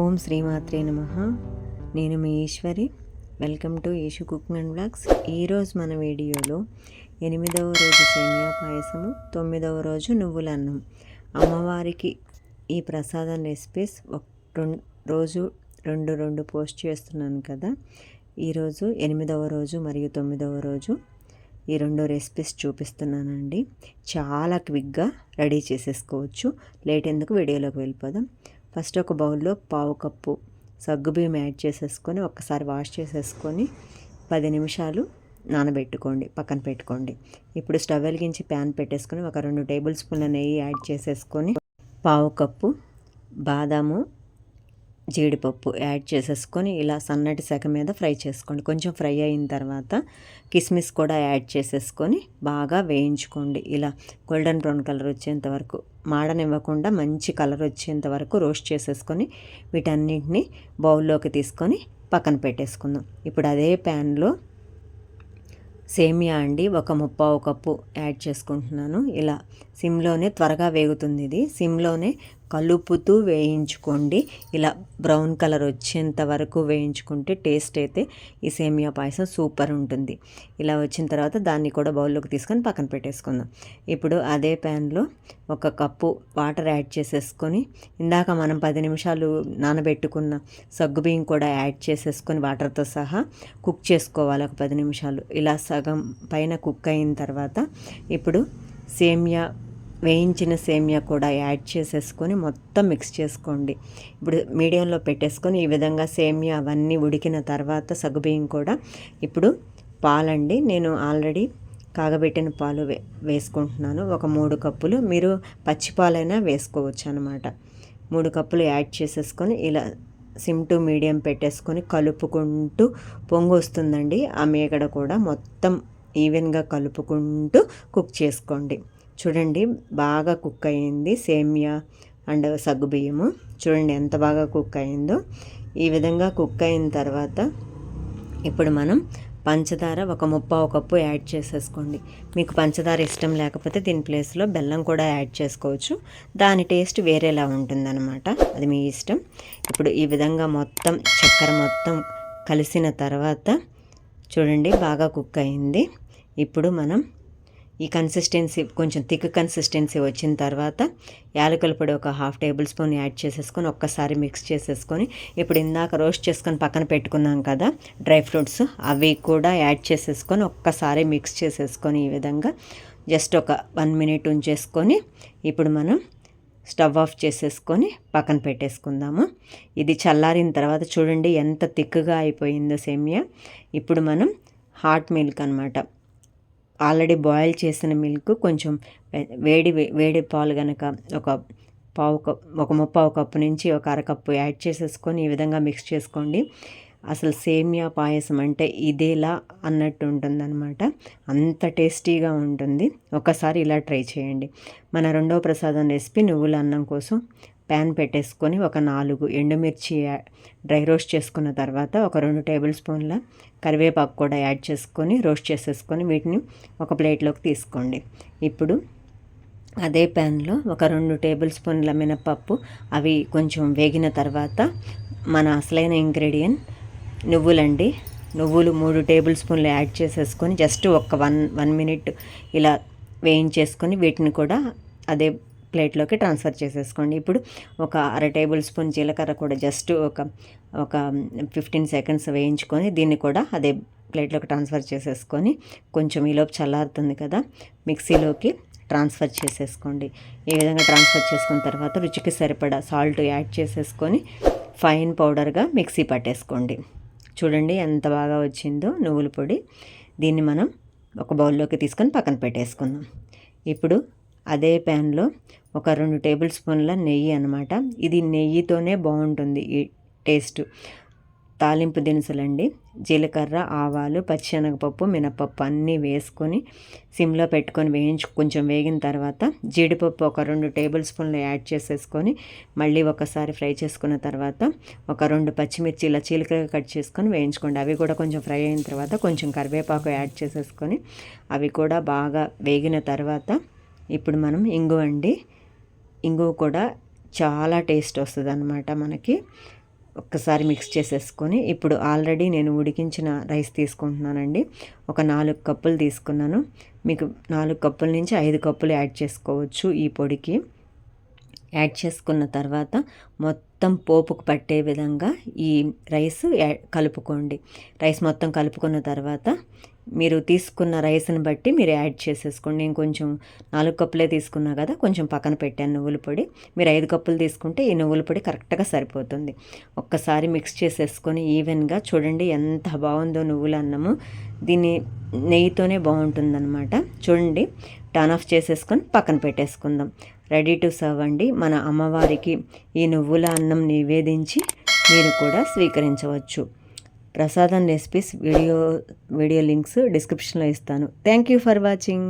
ఓం శ్రీమాత్రే నమ. నేను మీ Eswari. Welcome to Eeshu cooking and blogs ఈరోజు మన వీడియోలో ఎనిమిదవ రోజు సేమియా పాయసము తొమ్మిదవ రోజు నువ్వుల అన్నం. అమ్మవారికి ఈ ప్రసాదం రెసిపీస్ ఒక రెండు రోజు రెండు రెండు పోస్ట్ చేస్తున్నాను కదా. ఈరోజు ఎనిమిదవ రోజు మరియు తొమ్మిదవ రోజు ఈ రెండు రెసిపీస్ చూపిస్తున్నానండి. చాలా క్విక్గా రెడీ చేసేసుకోవచ్చు. లేట్ ఎందుకు వీడియోలోకి వెళ్ళిపోదాం. ఫస్ట్ ఒక బౌల్లో పావు కప్పు సగ్గుబియ్యం యాడ్ చేసేసుకొని ఒకసారి వాష్ చేసేసుకొని పది నిమిషాలు నానబెట్టుకోండి పక్కన పెట్టుకోండి. ఇప్పుడు స్టవ్ వెలిగించి ప్యాన్ పెట్టేసుకొని ఒక రెండు టేబుల్ స్పూన్ల నెయ్యి యాడ్ చేసేసుకొని పావు కప్పు బాదాము జీడిపప్పు యాడ్ చేసేసుకొని ఇలా సన్నటి సెగ మీద ఫ్రై చేసుకోండి. కొంచెం ఫ్రై అయిన తర్వాత కిస్మిస్ కూడా యాడ్ చేసేసుకొని బాగా వేయించుకోండి. ఇలా గోల్డెన్ బ్రౌన్ కలర్ వచ్చేంత వరకు మాడనివ్వకుండా మంచి కలర్ వచ్చేంత వరకు రోస్ట్ చేసేసుకొని వీటన్నింటినీ బౌల్లోకి తీసుకొని పక్కన పెట్టేసుకుందాం. ఇప్పుడు అదే ప్యాన్లో సేమియా అండి. ఒక ముప్పావు కప్పు యాడ్ చేసుకుంటున్నాను. ఇలా సిమ్లోనే త్వరగా వేగుతుంది ఇది. సిమ్లోనే కలుపుతూ వేయించుకోండి. ఇలా బ్రౌన్ కలర్ వచ్చేంత వరకు వేయించుకుంటే టేస్ట్ అయితే ఈ సేమియా పాయసం సూపర్ ఉంటుంది. ఇలా వచ్చిన తర్వాత దాన్ని కూడా బౌల్లోకి తీసుకొని పక్కన పెట్టేసుకుందాం. ఇప్పుడు అదే ప్యాన్లో ఒక కప్పు వాటర్ యాడ్ చేసేసుకొని ఇందాక మనం పది నిమిషాలు నానబెట్టుకున్న సగ్గుబియ్యం కూడా యాడ్ చేసేసుకొని వాటర్తో సహా కుక్ చేసుకోవాలి ఒక పది నిమిషాలు. ఇలా సగం పైన కుక్ అయిన తర్వాత ఇప్పుడు సేమియా వేయించిన సేమియా కూడా యాడ్ చేసేసుకొని మొత్తం మిక్స్ చేసుకోండి. ఇప్పుడు మీడియంలో పెట్టేసుకొని ఈ విధంగా సేమియా అవన్నీ ఉడికిన తర్వాత సగుబియ్యం కూడా ఇప్పుడు పాలండి. నేను ఆల్రెడీ కాగబెట్టిన పాలు వే వేసుకుంటున్నాను. ఒక మూడు కప్పులు. మీరు పచ్చి పాలైనా వేసుకోవచ్చు అనమాట మూడు కప్పులు యాడ్ చేసేసుకొని ఇలా సిమ్ టు మీడియం పెట్టేసుకొని కలుపుకుంటూ పొంగు వస్తుందండి. ఆ మేగడ కూడా మొత్తం ఈవెన్గా కలుపుకుంటూ కుక్ చేసుకోండి. చూడండి బాగా కుక్ అయింది సేమియా అండ్ సగ్గుబియ్యము చూడండి ఎంత బాగా కుక్ అయిందో. ఈ విధంగా కుక్ అయిన తర్వాత ఇప్పుడు మనం పంచదార ఒక ముప్పావు కప్పు యాడ్ చేసేసుకోండి. మీకు పంచదార ఇష్టం లేకపోతే దీని ప్లేస్లో బెల్లం కూడా యాడ్ చేసుకోవచ్చు. దాని టేస్ట్ వేరేలా ఉంటుందన్నమాట. అది మీ ఇష్టం. ఇప్పుడు ఈ విధంగా మొత్తం చక్కెర మొత్తం కలిసిన తర్వాత చూడండి బాగా కుక్ అయింది. ఇప్పుడు మనం ఈ కన్సిస్టెన్సీ కొంచెం థిక్ కన్సిస్టెన్సీ వచ్చిన తర్వాత యాలకుల పొడి ఒక హాఫ్ టేబుల్ స్పూన్ యాడ్ చేసేసుకొని ఒక్కసారి మిక్స్ చేసేసుకొని ఇప్పుడు ఇందాక రోస్ట్ చేసుకొని పక్కన పెట్టుకున్నాం కదా డ్రై ఫ్రూట్స్ అవి కూడా యాడ్ చేసేసుకొని ఒక్కసారి మిక్స్ చేసేసుకొని ఈ విధంగా జస్ట్ ఒక వన్ మినిట్ ఉంచేసుకొని ఇప్పుడు మనం స్టవ్ ఆఫ్ చేసేసుకొని పక్కన పెట్టేసుకుందాము. ఇది చల్లారిన తర్వాత చూడండి ఎంత థిక్గా అయిపోయిందో సేమియా. ఇప్పుడు మనం హాట్ మిల్క్ అనమాట ఆల్రెడీ బాయిల్ చేసిన మిల్క్ కొంచెం వేడి వేడి పాలు కనుక ఒక పావు కప్ ఒక ముప్పావు కప్పు నుంచి ఒక అరకప్పు యాడ్ చేసేసుకొని ఈ విధంగా మిక్స్ చేసుకోండి. అసలు సేమియా పాయసం అంటే ఇదేలా అన్నట్టు ఉంటుందన్నమాట. అంత టేస్టీగా ఉంటుంది. ఒకసారి ఇలా ట్రై చేయండి. మన రెండవ ప్రసాదం రెసిపీ నువ్వుల అన్నం కోసం. ప్యాన్ పెట్టేసుకొని ఒక నాలుగు ఎండుమిర్చి డ్రై రోస్ట్ చేసుకున్న తర్వాత ఒక రెండు టేబుల్ స్పూన్ల కరివేపాకు కూడా యాడ్ చేసుకొని రోస్ట్ చేసేసుకొని వీటిని ఒక ప్లేట్లోకి తీసుకోండి. ఇప్పుడు అదే ప్యాన్లో ఒక రెండు టేబుల్ స్పూన్ల మినపప్పు అవి కొంచెం వేగిన తర్వాత మన అసలైన ఇంగ్రీడియంట్ నువ్వులండి. నువ్వులు మూడు టేబుల్ స్పూన్లు యాడ్ చేసేసుకొని జస్ట్ ఒక వన్ వన్ మినిట్ ఇలా వేయించేసుకొని వీటిని కూడా అదే ప్లేట్లోకి ట్రాన్స్ఫర్ చేసేసుకోండి. ఇప్పుడు ఒక అర టేబుల్ స్పూన్ జీలకర్ర కూడా జస్ట్ ఒక ఒక ఫిఫ్టీన్ సెకండ్స్ వేయించుకొని దీన్ని కూడా అదే ప్లేట్లోకి ట్రాన్స్ఫర్ చేసేసుకొని కొంచెం ఈలోపు చల్లారుతుంది కదా మిక్సీలోకి ట్రాన్స్ఫర్ చేసేసుకోండి. ఈ విధంగా ట్రాన్స్ఫర్ చేసుకున్న తర్వాత రుచికి సరిపడా సాల్ట్ యాడ్ చేసేసుకొని ఫైన్ పౌడర్గా మిక్సీ పట్టేసుకోండి. చూడండి ఎంత బాగా వచ్చిందో నువ్వుల పొడి. దీన్ని మనం ఒక బౌల్లోకి తీసుకొని పక్కన పెట్టేసుకుందాం. ఇప్పుడు అదే ప్యాన్లో ఒక రెండు టేబుల్ స్పూన్ల నెయ్యి అనమాట ఇది నెయ్యితోనే బాగుంటుంది ఈ టేస్ట్. తాలింపు దినుసులండి. జీలకర్ర ఆవాలు పచ్చిశనగపప్పు మినపప్పు అన్నీ వేసుకొని సిమ్లో పెట్టుకొని వేయించు కొంచెం వేగిన తర్వాత జీడిపప్పు ఒక రెండు టేబుల్ స్పూన్లు యాడ్ చేసేసుకొని మళ్ళీ ఒకసారి ఫ్రై చేసుకున్న తర్వాత ఒక రెండు పచ్చిమిర్చి ఇలా చీలికగా కట్ చేసుకొని వేయించుకోండి. అవి కూడా కొంచెం ఫ్రై అయిన తర్వాత కొంచెం కరివేపాకు యాడ్ చేసేసుకొని అవి కూడా బాగా వేగిన తర్వాత ఇప్పుడు మనం ఇంగు అండి. ఇంగు కూడా చాలా టేస్ట్ వస్తుంది అనమాట మనకి. ఒక్కసారి మిక్స్ చేసేసుకొని ఇప్పుడు ఆల్రెడీ నేను ఉడికించిన రైస్ తీసుకుంటున్నానండి. ఒక నాలుగు కప్పులు తీసుకున్నాను. మీకు నాలుగు కప్పుల నుంచి ఐదు కప్పులు యాడ్ చేసుకోవచ్చు ఈ పొడికి. యాడ్ చేసుకున్న తర్వాత మొత్తం పోపుకు పట్టే విధంగా ఈ రైస్ కలుపుకోండి. రైస్ మొత్తం కలుపుకున్న తర్వాత మీరు తీసుకున్న రైస్ని బట్టి మీరు యాడ్ చేసేసుకోండి. నేను కొంచెం నాలుగు కప్పులే తీసుకున్నా కదా కొంచెం పక్కన పెట్టాను నువ్వుల పొడి. మీరు ఐదు కప్పులు తీసుకుంటే ఈ నువ్వుల పొడి కరెక్ట్గా సరిపోతుంది. ఒక్కసారి మిక్స్ చేసేసుకొని ఈవెన్గా చూడండి ఎంత బాగుందో నువ్వుల అన్నము. దీన్ని నెయ్యితోనే బాగుంటుందన్నమాట. చూడండి టర్న్ ఆఫ్ చేసేసుకొని పక్కన పెట్టేసుకుందాం. రెడీ టు సర్వ్ అండి. మన అమ్మవారికి ఈ నువ్వుల అన్నం నివేదించి మీరు కూడా స్వీకరించవచ్చు. ప్రసాదం రెసిపీస్ వీడియో వీడియో లింక్స్ డిస్క్రిప్షన్లో ఇస్తాను. Thank you for watching